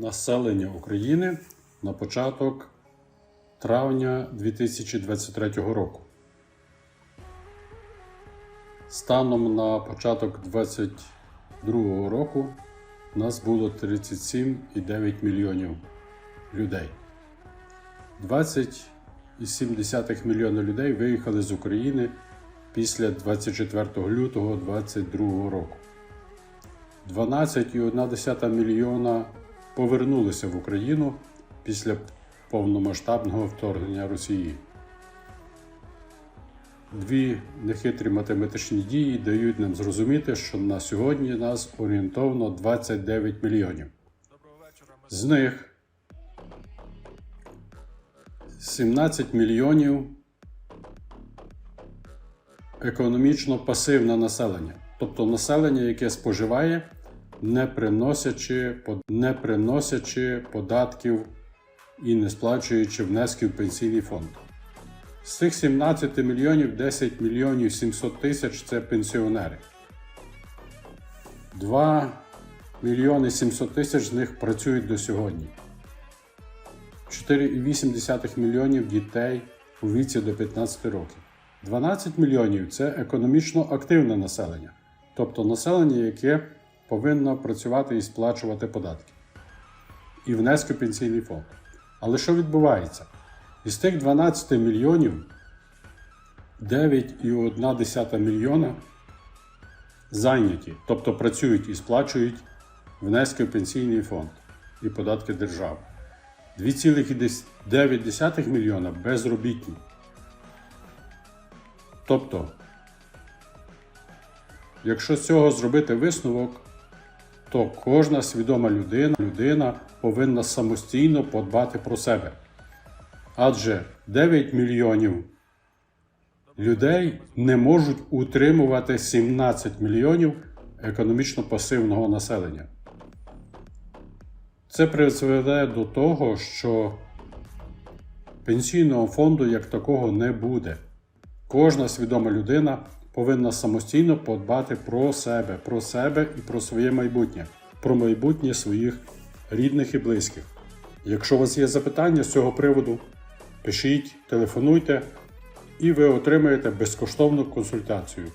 населення України на початок травня 2023 року. Станом на початок 2022 року нас було 37,9 мільйонів людей. 20,7 мільйона людей виїхали з України після 24 лютого 2022 року. 12,1 мільйона повернулися в Україну після повномасштабного вторгнення Росії. Дві нехитрі математичні дії дають нам зрозуміти, що на сьогодні нас орієнтовно 29 мільйонів. З них 17 мільйонів економічно пасивне населення, тобто населення, яке споживає, не приносячи, не приносячи податків і не сплачуючи внесків в пенсійний фонд. З цих 17 мільйонів 10 мільйонів 700 тисяч це пенсіонери. 2 мільйони 700 тисяч з них працюють до сьогодні. 4,8 мільйонів дітей у віці до 15 років. 12 мільйонів це економічно активне населення, тобто населення, яке повинно працювати і сплачувати податки і внески в пенсійний фонд. Але що відбувається? Із тих 12 мільйонів 9,1 мільйона зайняті, тобто працюють і сплачують внески в пенсійний фонд і податки держави. 2,9 мільйона безробітні. Тобто, якщо з цього зробити висновок, то кожна свідома людина, людина повинна самостійно подбати про себе. Адже 9 мільйонів людей не можуть утримувати 17 мільйонів економічно пасивного населення. Це призведе до того, що пенсійного фонду як такого не буде. Кожна свідома людина повинна самостійно подбати про себе, про себе і про своє майбутнє, про майбутнє своїх рідних і близьких. Якщо у вас є запитання з цього приводу, пишіть, телефонуйте, і ви отримаєте безкоштовну консультацію.